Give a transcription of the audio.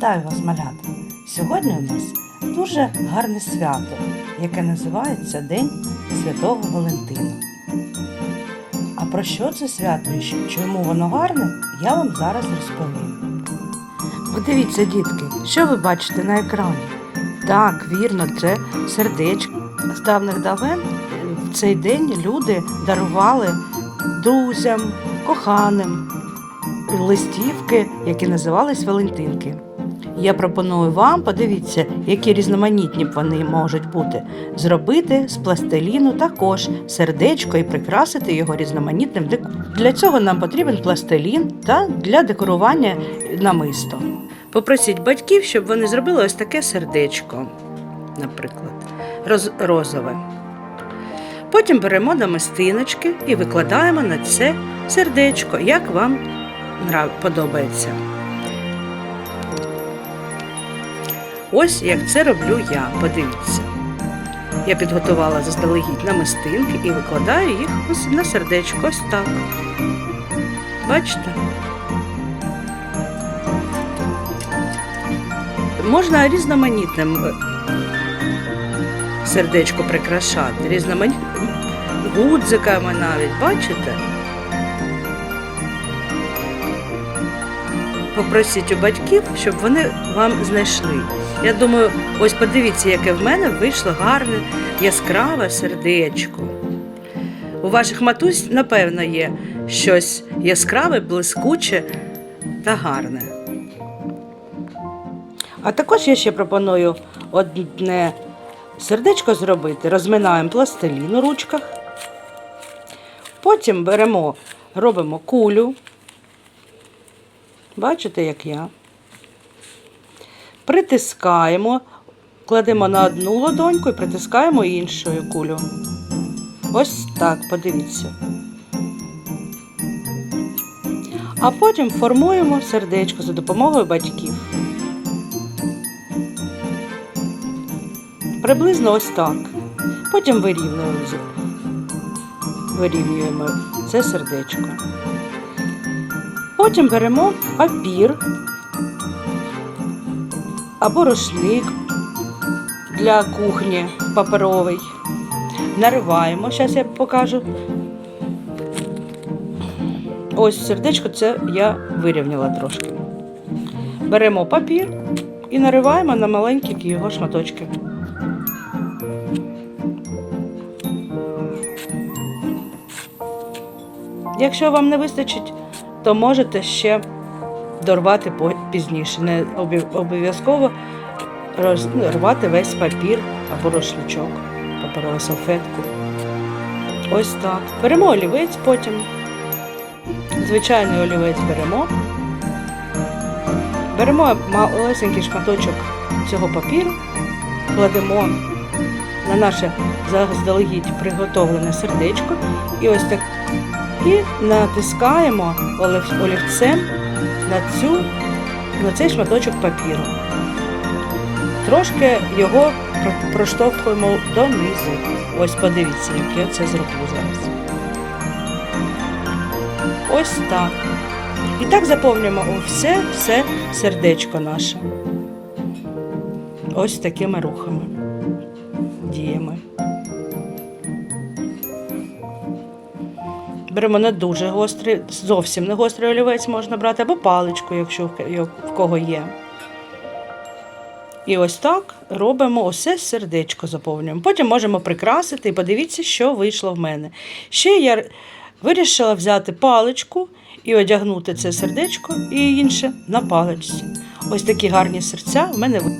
Вітаю вас, малята! Сьогодні у нас дуже гарне свято, яке називається День Святого Валентина. А про що це свято і чому воно гарне, я вам зараз розповім. Подивіться, дітки, що ви бачите на екрані? Так, вірно, це сердечко. З давних давен в цей день люди дарували друзям, коханим листівки, які називались Валентинки. Я пропоную вам, подивіться, які різноманітні вони можуть бути, зробити з пластиліну також сердечко і прикрасити його різноманітним декором. Для цього нам потрібен пластилін та для декорування намисто. Попросіть батьків, щоб вони зробили ось таке сердечко, наприклад, роз- розове. Потім беремо намистиночки і викладаємо на це сердечко, як вам подобається. Ось як це роблю я. Подивіться. Я підготувала заздалегідь намистинки і викладаю їх ось на сердечко. Ось так. Бачите? Можна різноманітним е, сердечко прикрашати, різноманітним гудзиками навіть, бачите? Попросіть у батьків, щоб вони вам знайшли. Я думаю, ось подивіться, яке в мене вийшло гарне, яскраве сердечко. У ваших матусь, напевно, є щось яскраве, блискуче та гарне. А також я ще пропоную одне сердечко зробити. Розминаємо пластилін у ручках. Потім беремо, робимо кулю. Бачите, як я? Притискаємо, кладемо на одну ладоньку і притискаємо іншою кулю. Ось так, подивіться. А потім формуємо сердечко за допомогою батьків. Приблизно ось так. Потім вирівнюємо, вирівнюємо це сердечко. Потім беремо папір або рушник для кухні паперовий. Нариваємо, зараз я покажу. Ось сердечко це я вирівняла трошки. Беремо папір і нариваємо на маленькі його шматочки. Якщо вам не вистачить, то можете ще дорвати пізніше. Не обов'язково роз- ну, весь папір або рошлячок, паперову салфетку. Ось так. Беремо олівець потім. Звичайний олівець беремо. Беремо малесенький шматочок цього папіру, кладемо на наше заздалегідь приготовлене сердечко і ось так і натискаємо олів- олівцем на, цю, на цей шматочок папіру. Трошки його проштовхуємо донизу. Ось подивіться, як я це зроблю зараз. Ось так. І так заповнюємо все, все сердечко наше. Ось такими рухами, діями. Беремо не дуже гострий, зовсім не гострий олівець можна брати, або паличку, якщо в кого є. І ось так робимо усе сердечко заповнюємо. Потім можемо прикрасити і подивіться, що вийшло в мене. Ще я вирішила взяти паличку і одягнути це сердечко і інше на паличці. Ось такі гарні серця в мене ви-